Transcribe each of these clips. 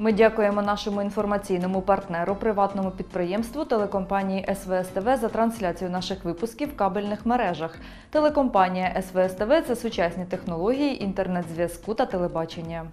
Ми дякуємо нашому інформаційному партнеру, приватному підприємству телекомпанії СВСТВ за трансляцію наших випусків в кабельних мережах. Телекомпанія СВСТВ – це сучасні технології інтернет-зв'язку та телебачення.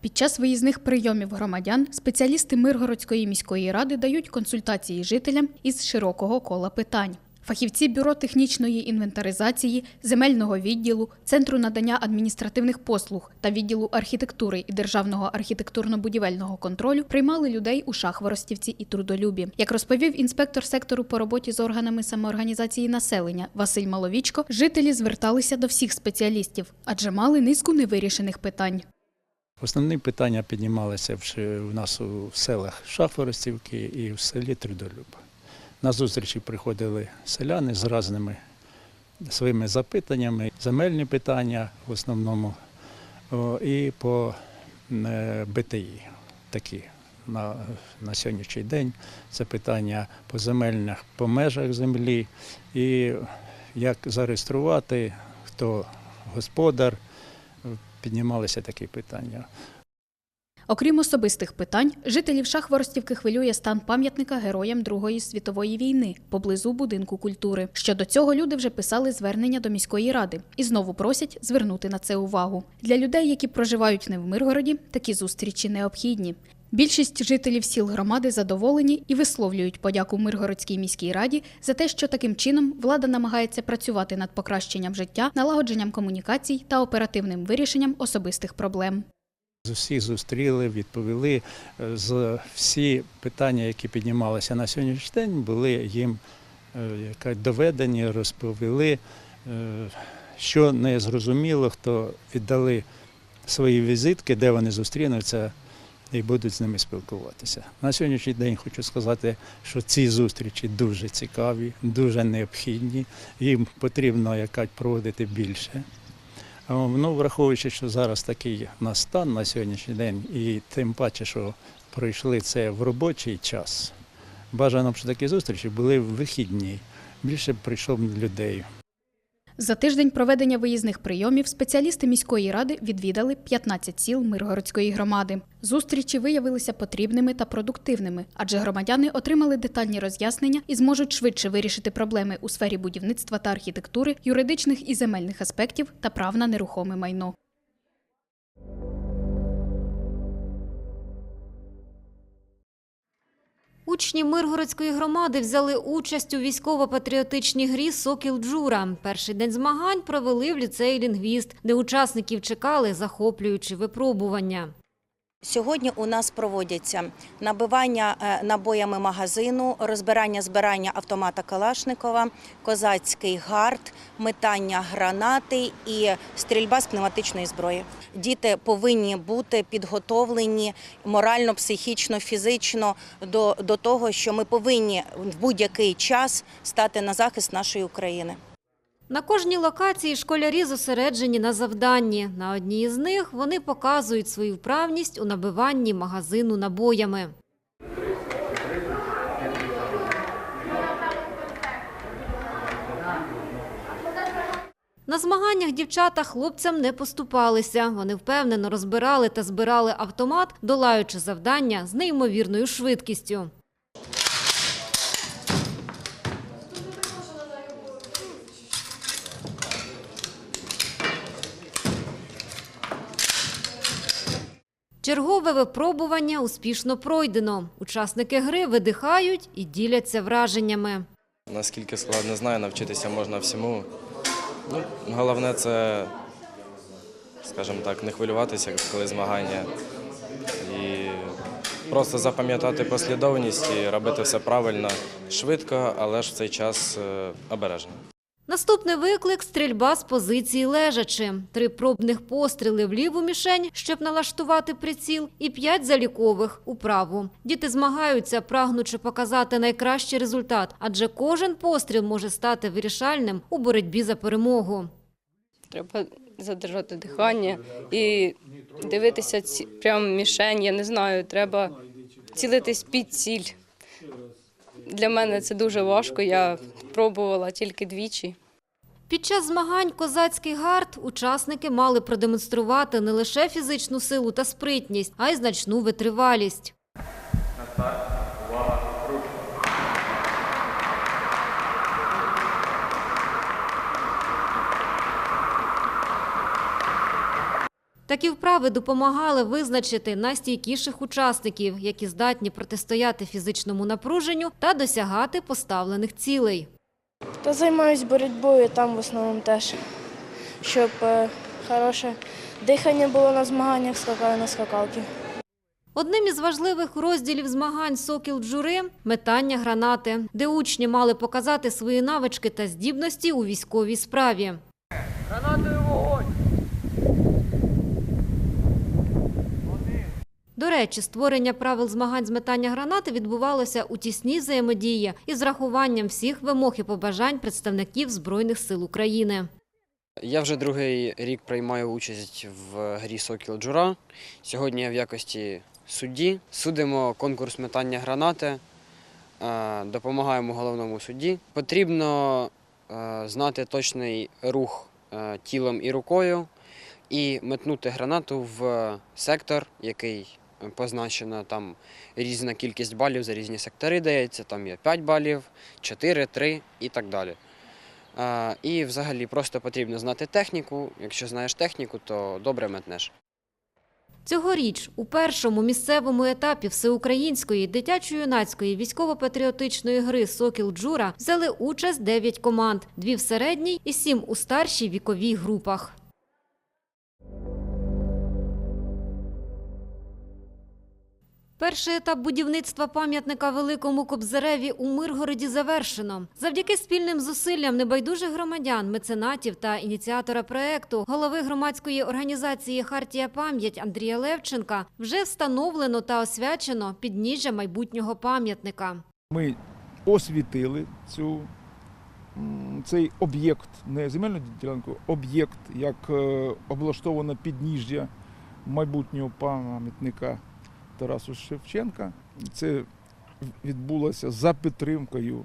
Під час виїзних прийомів громадян спеціалісти Миргородської міської ради дають консультації жителям із широкого кола питань. Фахівці бюро технічної інвентаризації, земельного відділу, центру надання адміністративних послуг та відділу архітектури і державного архітектурно-будівельного контролю приймали людей у Шахворостівці і Трудолюбі. Як розповів інспектор сектору по роботі з органами самоорганізації населення Василь Маловічко, жителі зверталися до всіх спеціалістів, адже мали низку невирішених питань. Основні питання піднімалися в нас у селах Шахворостівки і в селі Трудолюб. На зустрічі приходили селяни з різними своїми запитаннями, земельні питання в основному, і по е, БТІ такі. На, на сьогоднішній день це питання по земельних, по межах землі і як зареєструвати, хто господар, піднімалися такі питання. Окрім особистих питань, жителів Шахворостівки хвилює стан пам'ятника героям Другої світової війни поблизу будинку культури. Щодо цього люди вже писали звернення до міської ради і знову просять звернути на це увагу. Для людей, які проживають не в Миргороді, такі зустрічі необхідні. Більшість жителів сіл громади задоволені і висловлюють подяку Миргородській міській раді за те, що таким чином влада намагається працювати над покращенням життя, налагодженням комунікацій та оперативним вирішенням особистих проблем. З усіх зустріли, відповіли. Е, З всі питання, які піднімалися на сьогоднішній день, були їм е, доведені, розповіли, е, що не зрозуміло, хто віддали свої візитки, де вони зустрінуться і будуть з ними спілкуватися. На сьогоднішній день хочу сказати, що ці зустрічі дуже цікаві, дуже необхідні. Їм потрібно якась проводити більше. Ну, враховуючи, що зараз такий настан стан на сьогоднішній день, і тим паче, що пройшли це в робочий час. Бажано, б, щоб такі зустрічі були в вихідні. Більше б прийшло б людей. За тиждень проведення виїзних прийомів спеціалісти міської ради відвідали 15 сіл Миргородської громади. Зустрічі виявилися потрібними та продуктивними, адже громадяни отримали детальні роз'яснення і зможуть швидше вирішити проблеми у сфері будівництва та архітектури, юридичних і земельних аспектів та прав на нерухоме майно. Учні Миргородської громади взяли участь у військово-патріотичній грі Сокіл Джура. Перший день змагань провели в ліцеї Лінгвіст, де учасників чекали захоплюючі випробування. Сьогодні у нас проводяться набивання е, набоями магазину, розбирання збирання автомата Калашникова, козацький гард, метання гранати і стрільба з пневматичної зброї. Діти повинні бути підготовлені морально, психічно, фізично до, до того, що ми повинні в будь-який час стати на захист нашої України. На кожній локації школярі зосереджені на завданні. На одній із них вони показують свою вправність у набиванні магазину набоями. На змаганнях дівчата хлопцям не поступалися. Вони впевнено розбирали та збирали автомат, долаючи завдання з неймовірною швидкістю. Чергове випробування успішно пройдено. Учасники гри видихають і діляться враженнями. Наскільки складно, знаю, навчитися можна всьому. Ну, головне це, скажімо так, не хвилюватися, коли змагання. І просто запам'ятати послідовність і робити все правильно, швидко, але ж в цей час е, обережно. Наступний виклик стрільба з позиції лежачи. Три пробних постріли в ліву мішень, щоб налаштувати приціл, і п'ять залікових у праву. Діти змагаються, прагнучи показати найкращий результат, адже кожен постріл може стати вирішальним у боротьбі за перемогу. Треба задержати дихання і дивитися ці, прямо мішень. Я не знаю, треба цілитись під ціль. Для мене це дуже важко. Я пробувала тільки двічі. Під час змагань «Козацький гард» учасники мали продемонструвати не лише фізичну силу та спритність, а й значну витривалість. Такі вправи допомагали визначити найстійкіших учасників, які здатні протистояти фізичному напруженню та досягати поставлених цілей. Та займаюсь боротьбою там в основному теж, щоб е, хороше дихання було на змаганнях, скакаю на скакалки. Одним із важливих розділів змагань «Сокіл джури» – метання гранати, де учні мали показати свої навички та здібності у військовій справі. До речі, створення правил змагань з метання гранати відбувалося у тісній взаємодії із врахуванням всіх вимог і побажань представників Збройних сил України. Я вже другий рік приймаю участь в грі Сокіл Джура. Сьогодні я в якості судді. Судимо конкурс метання гранати, е, допомагаємо головному судді. Потрібно е, знати точний рух е, тілом і рукою і метнути гранату в сектор, який позначено там різна кількість балів за різні сектори дається. Там є 5 балів, 4, 3 і так далі. І взагалі просто потрібно знати техніку. Якщо знаєш техніку, то добре метнеш. Цьогоріч у першому місцевому етапі всеукраїнської дитячо-юнацької військово-патріотичної гри «Сокіл Джура» взяли участь 9 команд, дві в середній і сім у старшій віковій групах. Перший етап будівництва пам'ятника Великому Кобзареві у Миргороді завершено. Завдяки спільним зусиллям небайдужих громадян, меценатів та ініціатора проекту, голови громадської організації Хартія пам'ять Андрія Левченка, вже встановлено та освячено підніжжя майбутнього пам'ятника. Ми освітили цю, цей об'єкт, не земельну ділянку, об'єкт, як е, облаштоване підніжжя майбутнього пам'ятника Тарасу Шевченка. Це відбулося за підтримкою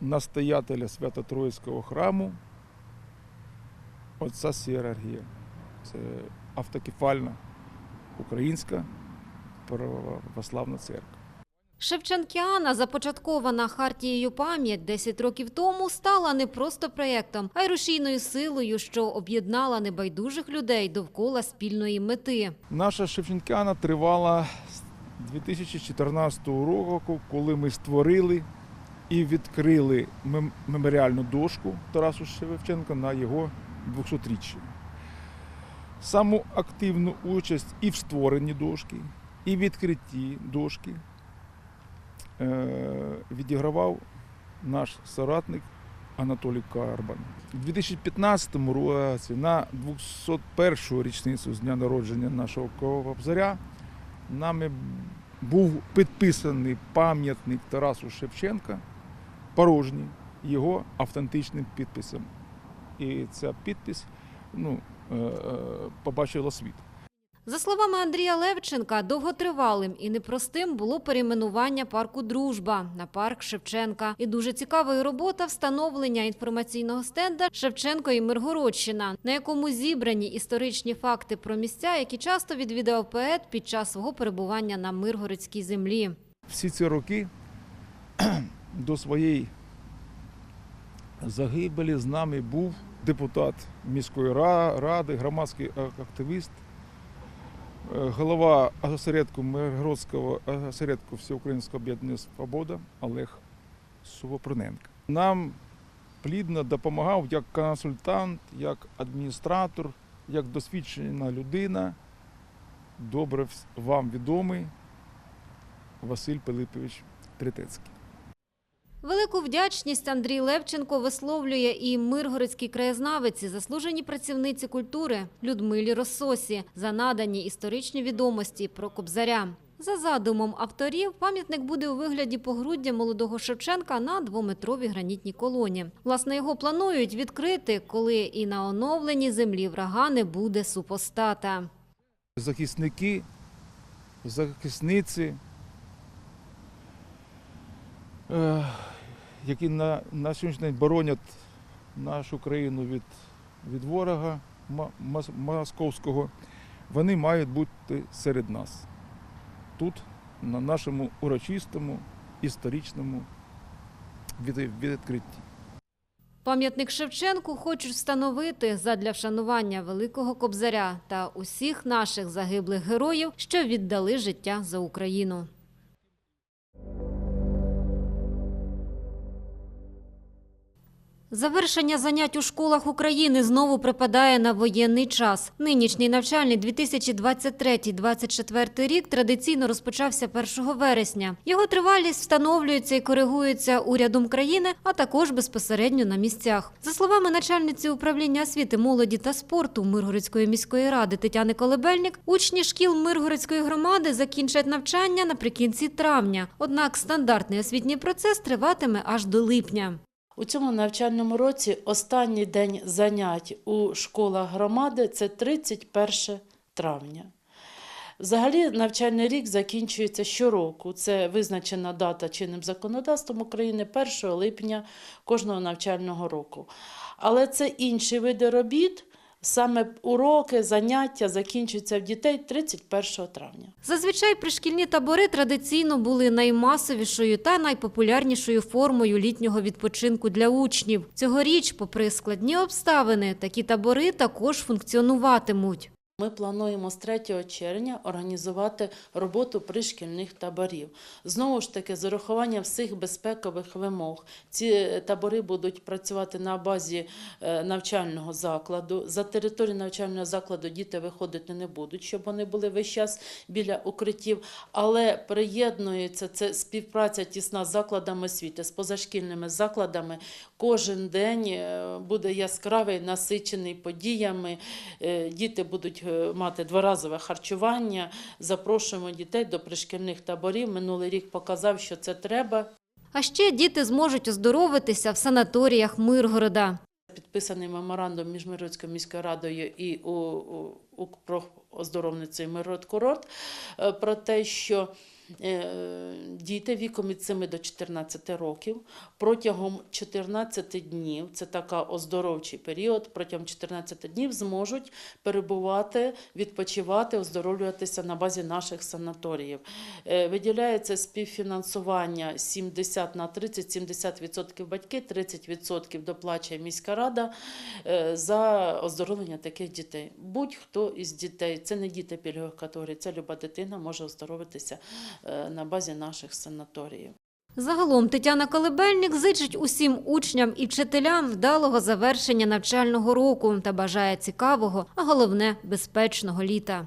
настоятеля Свято-Троїцького храму отця Сіаргія. Це автокефальна українська православна церква. Шевченкіана, започаткована Хартією пам'ять 10 років тому, стала не просто проєктом, а й рушійною силою, що об'єднала небайдужих людей довкола спільної мети. Наша Шевченкяна тривала 2014 року, коли ми створили і відкрили меморіальну дошку Тарасу Шевченка на його 200-річчя. Саму активну участь і в створенні дошки, і в відкритті дошки е, відігравав наш соратник Анатолій Карбан. У 2015 році на 201 річницю з дня народження нашого Кобзаря нами був підписаний пам'ятник Тарасу Шевченка, порожній, його автентичним підписом. І ця підпис ну, е, е, побачила світ. За словами Андрія Левченка, довготривалим і непростим було перейменування парку Дружба на парк Шевченка. І дуже цікавою робота встановлення інформаційного стенда Шевченко і Миргородщина, на якому зібрані історичні факти про місця, які часто відвідав поет під час свого перебування на Миргородській землі. всі ці роки до своєї загибелі з нами був депутат міської ради, громадський активіст, голова осередку Миргородського осередку Всеукраїнського об'єднання Свобода Олег Сувоприненко. Нам плідно допомагав як консультант, як адміністратор, як досвідчена людина, добре вам відомий Василь Пилипович Третецький. Велику вдячність Андрій Левченко висловлює і миргородській краєзнавиці, заслуженій працівниці культури Людмилі Рососі за надані історичні відомості про Кобзаря. За задумом авторів, пам'ятник буде у вигляді погруддя молодого Шевченка на двометровій гранітній колоні. Власне, його планують відкрити, коли і на оновленій землі врага не буде супостата. Захисники, захисниці, е, які на, на сьогоднішній день боронять нашу країну від, від ворога московського, вони мають бути серед нас. Тут, на нашому урочистому, історичному від- відкритті. Пам'ятник Шевченку хочуть встановити задля вшанування великого кобзаря та усіх наших загиблих героїв, що віддали життя за Україну. Завершення занять у школах України знову припадає на воєнний час. Нинішній навчальний 2023-2024 рік традиційно розпочався 1 вересня. Його тривалість встановлюється і коригується урядом країни, а також безпосередньо на місцях. За словами начальниці управління освіти, молоді та спорту Миргородської міської ради Тетяни Колебельник, учні шкіл Миргородської громади закінчать навчання наприкінці травня. Однак стандартний освітній процес триватиме аж до липня. У цьому навчальному році останній день занять у школах громади це 31 травня. Взагалі навчальний рік закінчується щороку. Це визначена дата чинним законодавством України 1 липня кожного навчального року. Але це інші види робіт, саме уроки, заняття закінчуються в дітей 31 травня. Зазвичай пришкільні табори традиційно були наймасовішою та найпопулярнішою формою літнього відпочинку для учнів. Цьогоріч, попри складні обставини, такі табори також функціонуватимуть. Ми плануємо з 3 червня організувати роботу пришкільних таборів. Знову ж таки, з урахуванням всіх безпекових вимог. Ці е, табори будуть працювати на базі е, навчального закладу. За територію навчального закладу діти виходити не будуть, щоб вони були весь час біля укриттів. Але приєднується це співпраця тісна з закладами освіти, з позашкільними закладами. Кожен день е, буде яскравий, насичений подіями. Діти будуть е, мати дворазове харчування. Запрошуємо дітей до пришкільних таборів. Минулий рік показав, що це треба. А ще діти зможуть оздоровитися в санаторіях Миргорода. Підписаний меморандум між Миргородською міською радою і у, у, у про оздоровницею Миргород-Курорт е, про те, що діти віком від 7 до 14 років протягом 14 днів, це така оздоровчий період, протягом 14 днів зможуть перебувати, відпочивати, оздоровлюватися на базі наших санаторіїв. Е, Виділяється співфінансування 70 на 30, 70% батьки, 30% доплачує міська рада е, за оздоровлення таких дітей. Будь-хто із дітей, це не діти пільгових категорій, це люба дитина може оздоровитися е, на базі наших санаторіїв. Загалом Тетяна Колебельник зичить усім учням і вчителям вдалого завершення навчального року та бажає цікавого, а головне безпечного літа.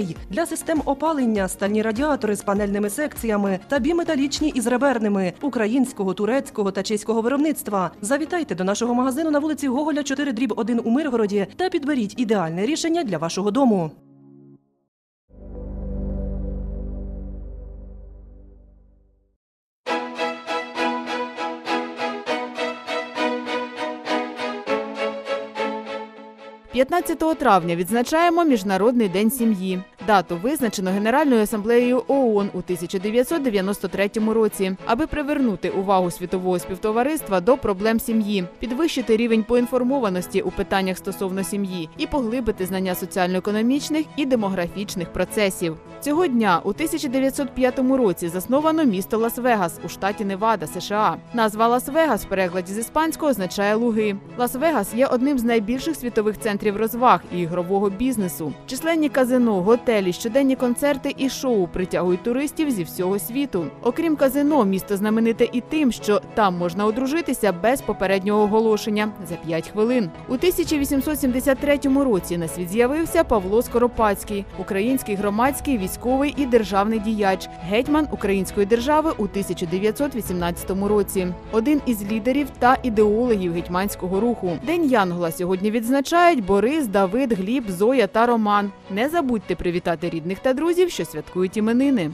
для систем опалення, стальні радіатори з панельними секціями та біметалічні із реберними українського, турецького та чеського виробництва. Завітайте до нашого магазину на вулиці Гоголя 4 дріб 1 у Миргороді та підберіть ідеальне рішення для вашого дому. – 15 травня відзначаємо Міжнародний день сім'ї. Дату визначено Генеральною асамблеєю ООН у 1993 році, аби привернути увагу світового співтовариства до проблем сім'ї, підвищити рівень поінформованості у питаннях стосовно сім'ї і поглибити знання соціально-економічних і демографічних процесів. Цього дня у 1905 році засновано місто Лас-Вегас у штаті Невада, США. Назва Лас-Вегас в перекладі з іспанського означає луги. Лас-Вегас є одним з найбільших світових центрів розваг і ігрового бізнесу. Численні казино, готелі, готелі, щоденні концерти і шоу притягують туристів зі всього світу. Окрім казино, місто знамените і тим, що там можна одружитися без попереднього оголошення за 5 хвилин. У 1873 році на світ з'явився Павло Скоропадський, український громадський, військовий і державний діяч, гетьман української держави у 1918 році. Один із лідерів та ідеологів гетьманського руху. День Янгола сьогодні відзначають Борис, Давид, Гліб, Зоя та Роман. Не забудьте привітати рідних та друзів, що святкують іменини.